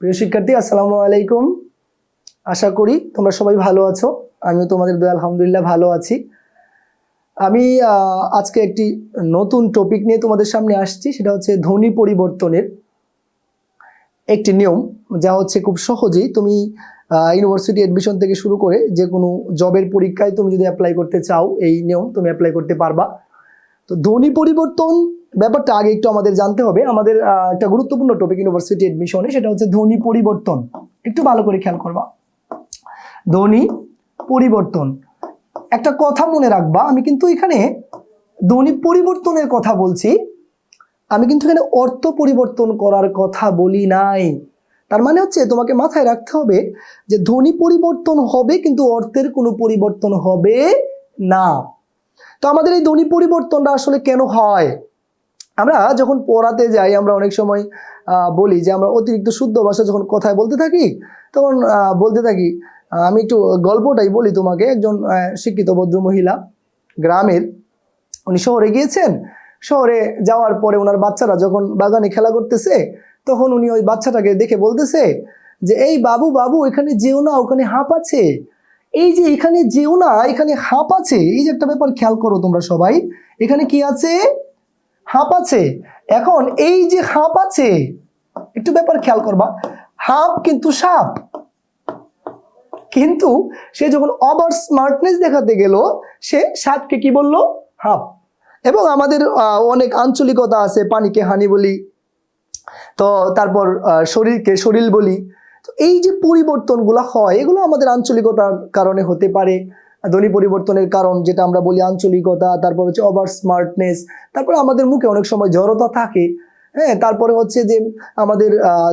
প্রিয় শিক্ষার্থী, আসসালামু আলাইকুম। আশা করি তোমরা সবাই ভালো আছো। আমিও তোমাদের দয়া, আলহামদুলিল্লাহ ভালো আছি। আমি আজকে একটি নতুন টপিক নিয়ে তোমাদের সামনে আসছি, সেটা হচ্ছে ধ্বনি পরিবর্তনের একটি নিয়ম। যা হচ্ছে খুব সহজেই তুমি ইউনিভার্সিটি অ্যাডমিশন থেকে শুরু করে যে কোনো জবের পরীক্ষায় তুমি যদি অ্যাপ্লাই করতে চাও, এই নিয়ম তুমি অ্যাপ্লাই করতে পারবা। তো ধ্বনি পরিবর্তন ব্যাপারটা আগে একটু আমাদের জানতে হবে। আমাদের একটা গুরুত্বপূর্ণ টপিক ইউনিভার্সিটি অ্যাডমিশনে সেটা হচ্ছে ধ্বনি পরিবর্তন। একটু ভালো করে খেয়াল করবা। ধ্বনি পরিবর্তন। একটা কথা মনে রাখবা, আমি কিন্তু এখানে ধ্বনি পরিবর্তনের কথা বলছি। আমি কিন্তু এখানে অর্থ পরিবর্তন করার কথা বলি নাই। তার মানে হচ্ছে তোমাকে মাথায় রাখতে হবে যে ধ্বনি পরিবর্তন হবে, কিন্তু অর্থের কোনো পরিবর্তন হবে না। তো আমাদের এই ধ্বনি পরিবর্তনটা আসলে কেন হয়? আমরা যখন পড়াতে যাই, আমরা অনেক সময় বলি যে আমরা অতিরিক্ত শুদ্ধ ভাষা যখন কথায় বলতে থাকি, তখন বলতে থাকি আমি একটু গল্পটাই বলি তোমাকে। একজন শিক্ষিত ভদ্র মহিলা গ্রামের, উনি শহরে গিয়েছেন। শহরে যাওয়ার পরে ওনার বাচ্চারা যখন বাগানে খেলা করতেছে, তখন উনি ওই বাচ্চাটাকে দেখে বলতেছে যে, এই বাবু বাবু, এখানে যেও না, ওখানে হাঁপ আছে। এই যে এখানে যেও না, এখানে হাঁপ আছে। এই যে একটা ব্যাপার খেয়াল করো তোমরা সবাই। এখানে কি আছে? হাঁপ আছে। এখন এই যে হাঁপ আছে, একটু ব্যাপার খেয়াল করবা। হাঁপ কিন্তু সাপ। কিন্তু সে যখন ওভার স্মার্টনেস দেখাতে গেল, সে সাপকে কি বলল? হাঁপ। এবং আমাদের অনেক আঞ্চলিকতা আছে, পানিকে হানি বলি, তো তারপর শরীরকে শরীর বলি। তো এই যে পরিবর্তনগুলো হয়, এগুলো আমাদের আঞ্চলিকতার কারণে হতে পারে। ধ্বনি পরিবর্তনের কারণ, যেটা আমরা বলি আঞ্চলিকতা, তারপর হচ্ছে ওভার স্মার্টনেস তারপর আমাদের মুখে অনেক সময় জড়তা থাকে। হ্যাঁ তারপরে হচ্ছে যে আমাদের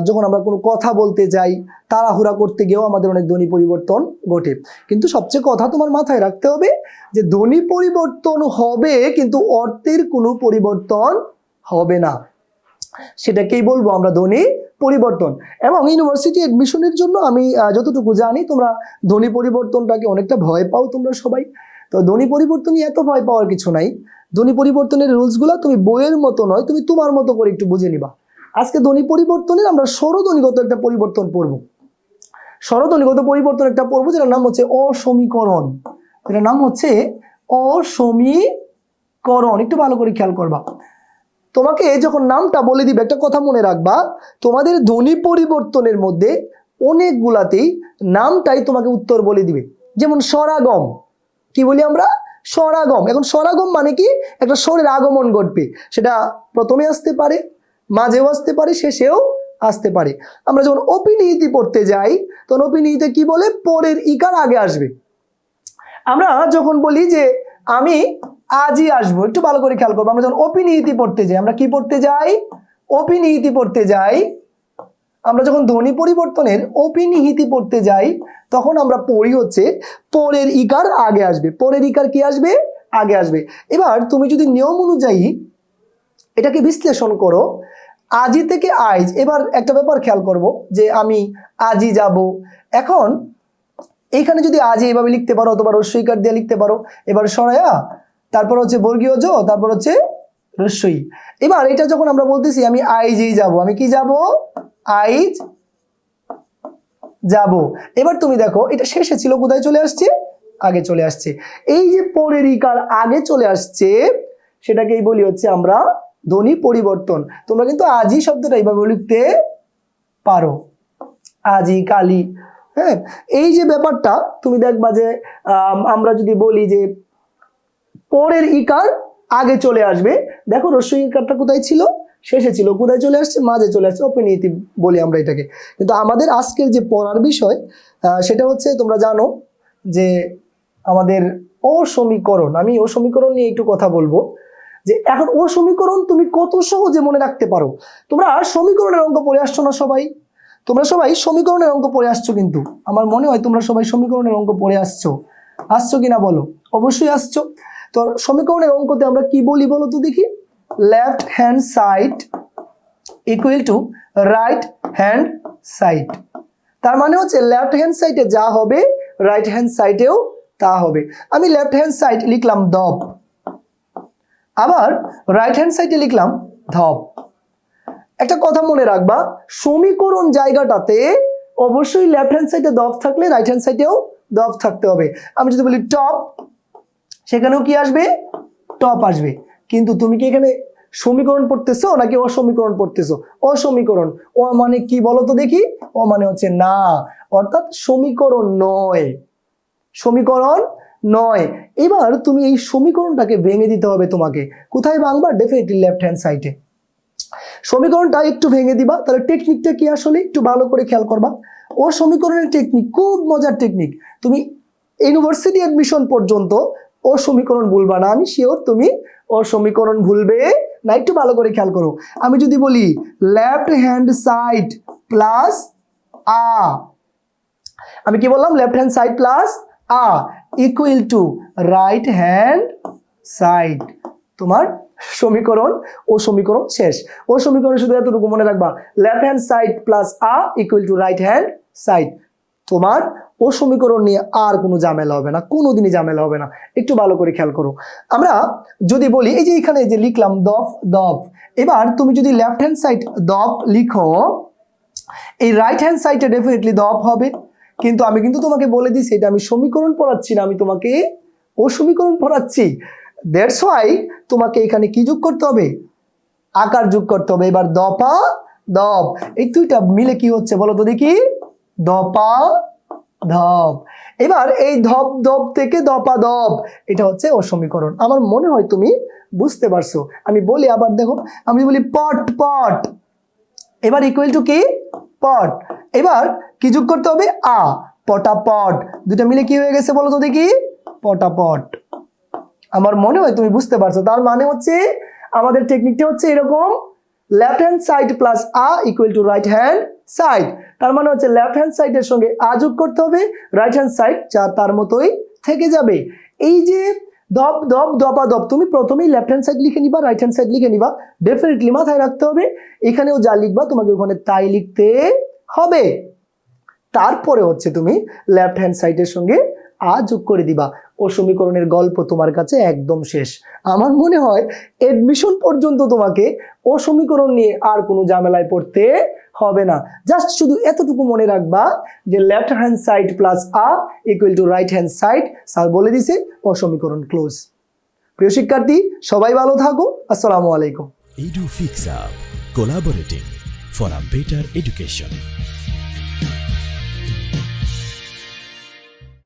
যখন আমরা কোনো কথা বলতে যাই, তাড়াহুড়া করতে গিয়েও আমাদের অনেক ধ্বনি পরিবর্তন ঘটে। কিন্তু সবচেয়ে কথা তোমার মাথায় রাখতে হবে যে ধ্বনি পরিবর্তন হবে, কিন্তু অর্থের কোনো পরিবর্তন হবে না। সেটাকেই বলব আমরা ধ্বনি পরিবর্তন। এবং ইউনিভার্সিটি অ্যাডমিশনের জন্য আমি যতটুকু জানি, তোমরা ধ্বনি পরিবর্তনটাকে অনেকটা ভয় পাও তোমরা সবাই। তো ধ্বনি পরিবর্তনই এত ভয় পাওয়ার কিছু নাই। ধ্বনি পরিবর্তনের রুলসগুলো তুমি বইয়ের মতো নয়, তুমি তোমার মতো করে একটু বুঝে নিবা। আজকে ধ্বনি পরিবর্তনের আমরা স্বরধ্বনিগত একটা পরিবর্তন পড়ব। স্বরধ্বনিগত পরিবর্তন একটা পড়ব যেটার নাম হচ্ছে অসমীকরণ। এটার নাম হচ্ছে অসমীকরণ। একটু ভালো করে খেয়াল করবা। তোমাকে যখন নামটা বলে দিবে, একটা কথা মনে রাখবা, তোমাদের ধ্বনি পরিবর্তনের মধ্যে অনেকগুলাতেই নামটাই তোমাকে উত্তর বলে দিবে। যেমন স্বরাগম। কি বলি আমরা? স্বরাগম। এখন স্বরাগম মানে কি? একটা স্বরের আগমন ঘটবে। সেটা প্রথমে আসতে পারে, মাঝেও আসতে পারে, শেষেও আসতে পারে। আমরা যখন অপিনিহিতি পড়তে যাই, তখন অপিনিহিতে কি বলে? পরের ইকার আগে আসবে। আমরা যখন বলি যে, আমি আজই আসব, একটু ভালো করে খেয়াল করব। আমরা যখন অপিনিহিতি পড়তে যাই, আমরা কি পড়তে যাই? অপিনিহিতি পড়তে যাই। আমরা যখন ধ্বনি পরিবর্তনের অপিনিহিতি পড়তে যাই, তখন আমরা পড়ি হচ্ছে পরের ইকার আগে আসবে। পরের ইকার কি আসবে? আগে আসবে। এবার তুমি যদি নিয়ম অনুযায়ী এটাকে বিশ্লেষণ করো আজি থেকে আইজ এবার একটা ব্যাপার খেয়াল করব যে আমি আজই যাব। এখন, এইখানে যদি আজই এভাবে লিখতে পারো, অথবা রস্বইকার দিয়ে লিখতে পারো, এবার সরায়া তারপর হচ্ছে বর্গীয় জ, তারপর হচ্ছে রস্বই এবার এটা যখন আমরা বলতেছি, আমি আইজেই যাব, আমি কি যাব? আইজ যাব। এবার তুমি দেখো, এটা শেষে ছিল, কোথায় চলে আসছে? আগে চলে আসছে। এই যে পরের ইকার আগে চলে আসছে, সেটাকেই বলি হচ্ছে আমরা ধ্বনি পরিবর্তন। তোমরা কিন্তু আজই শব্দটা এইভাবে লিখতে পারো। আজই কালি হ্যাঁ? এই যে ব্যাপারটা, তুমি দেখবা যে আমরা যদি বলি যে পরের ইকার আগে চলে আসবে। দেখো রস্বই ইকারটা কোথায় ছিল? শেষে ছিল। কোথায় চলে আসছে? মাঝে চলে আসছে। অপনীতি বলি আমরা এটাকে। কিন্তু আমাদের আজকের যে পড়ার বিষয় সেটা হচ্ছে তোমরা জানো যে আমাদের অসমীকরণ, আমি অসমীকরণ নিয়ে একটু কথা বলব, যে এখন ও সমীকরণ তুমি কত সহজে মনে রাখতে পারো? তোমরা আর সমীকরণের অঙ্ক পড়ে আসছো না সবাই? তোমরা সবাই সমীকরণের অঙ্ক পড়ে আসছো কিন্তু। আমার মনে হয় তোমরা সবাই সমীকরণের অঙ্ক পড়ে আসছো। আসছো কিনা বলো? অবশ্যই আসছো। তো সমীকরণের অঙ্কতে আমরা কি বলি বলো তো দেখি? Left hand side equal to right hand side তার মানে হচ্ছে লেফট হ্যান্ড সাইডে যা হবে রাইট হ্যান্ড সাইডেও তা হবে। আমি লেফট হ্যান্ড সাইড লিখলাম দব আবার রাইট হ্যান্ড সাইডে লিখলাম ধপ। একটা কথা মনে রাখবা, সমীকরণ জায়গাটাতে অবশ্যই লেফট হ্যান্ড সাইডে দফ থাকলে রাইট হ্যান্ড সাইডেও দফ থাকতে হবে। আমি যদি বলি টপ সেখানেও কি আসবে? টপ আসবে। কিন্তু তুমি কি এখানে সমীকরণ পড়তেছো নাকি অসমীকরণ পড়তেছো? অসমীকরণ। ও মানে কি বলো তো দেখি? ও মানে হচ্ছে না। অর্থাৎ সমীকরণ নয়। সমীকরণ নয়। এবার তুমি এই সমীকরণটাকে ভেঙে দিতে হবে তোমাকে। কোথায় ভাঙবা? ডেফিনেটলি লেফট হ্যান্ড সাইডে সমীকরণটা একটু ভেঙে দিবা। তাহলে টেকনিকটা কি আসলে? একটু ভালো করে খেয়াল করবা। ও সমীকরণের টেকনিক খুব মজার টেকনিক তুমি ইউনিভার্সিটি অ্যাডমিশন পর্যন্ত ও সমীকরণ ভুলবা না, আমি শিওর তুমি ও সমীকরণ ভুলবে। না একটু ভালো করে খেয়াল করো। আমি যদি বলি left hand side plus a. আমি কি বললাম? Left hand side plus a. Equal to right hand side তোমার সমীকরণ ও সমীকরণ শেষ। ও সমীকরণ শুধু এতটুকু মনে রাখবা। Left hand side plus a equal to right hand side তোমার ও সমীকরণ নিয়ে আর কোনো ঝামেলা হবে না কোনো দিনই ঝামেলা হবে না। একটু ভালো করে খেয়াল করো। আমরা যদি বলি, এই যে এখানে যে লিখলাম দফ দফ, এবার তুমি যদি লেফট হ্যান্ড সাইড দফ লিখো, এই রাইট হ্যান্ড সাইডে ডেফিনেটলি দফ হবে। কিন্তু আমি কিন্তু তোমাকে বলে দিছি এটা আমি সমীকরণ পড়াচ্ছি না, আমি তোমাকে ও সমীকরণ পড়াচ্ছি। দ্যাটস ওয়াই তোমাকে এখানে কি যোগ করতে হবে? আকার যোগ করতে হবে। এবার দপা দপ এই দুইটা মিলে কি হচ্ছে বলো তো দেখি। দপা ধপ। এবার এই ধপ ধপ থেকে দপা দপ, এটা হচ্ছে ও সমীকরণ। আমার মনে হয় তুমি বুঝতে পারছ। আমি বলি আবার দেখো, আমি বলি পট পট। এবার ইকুয়াল টু কি? পট। এবার কি যোগ করতে হবে? আ। পটাপট। দুটা মিলে কি হয়ে গেছে বলো তো দেখি? পটাপট। আমার মনে হয় তুমি বুঝতে পারছ। তার মানে হচ্ছে আমাদের টেকনিকটা হচ্ছে এরকম left hand side plus a equal to right hand side তার মানে হচ্ছে লেফট হ্যান্ড সাইডের সঙ্গে আ যোগ করতে হবে রাইট হ্যান্ড সাইড যা তার মতোই থেকে যাবে। এই যে দপ দপ, দপা, দপ, তুমি প্রথমেই লেফট হ্যান্ড সাইড লিখে নিবা রাইট হ্যান্ড সাইড লিখে নিবা। ডেফিনেটলি মাথায় রাখতে হবে, এখানেও যা লিখবা তোমাকে ওখানে তাই লিখতে হবে। তারপরে হচ্ছে তুমি লেফট হ্যান্ড সাইডের সঙ্গে আ যোগ করে দিবা। ও সমীকরণের গল্প তোমার কাছে একদম শেষ। আমার মনে হয় এডমিশন পর্যন্ত তোমাকে ও সমীকরণ নিয়ে আর কোনো ঝামেলায় পড়তে হবে না। জাস্ট শুধু এতটুকু মনে রাখবা যে left hand side plus a equal to right hand side sir বলে দিছে ও সমীকরণ ক্লোজ প্রিয় শিক্ষার্থী সবাই ভালো থাকো আসসালামু আলাইকুম। Edu Fix Up, collaborating for a better education.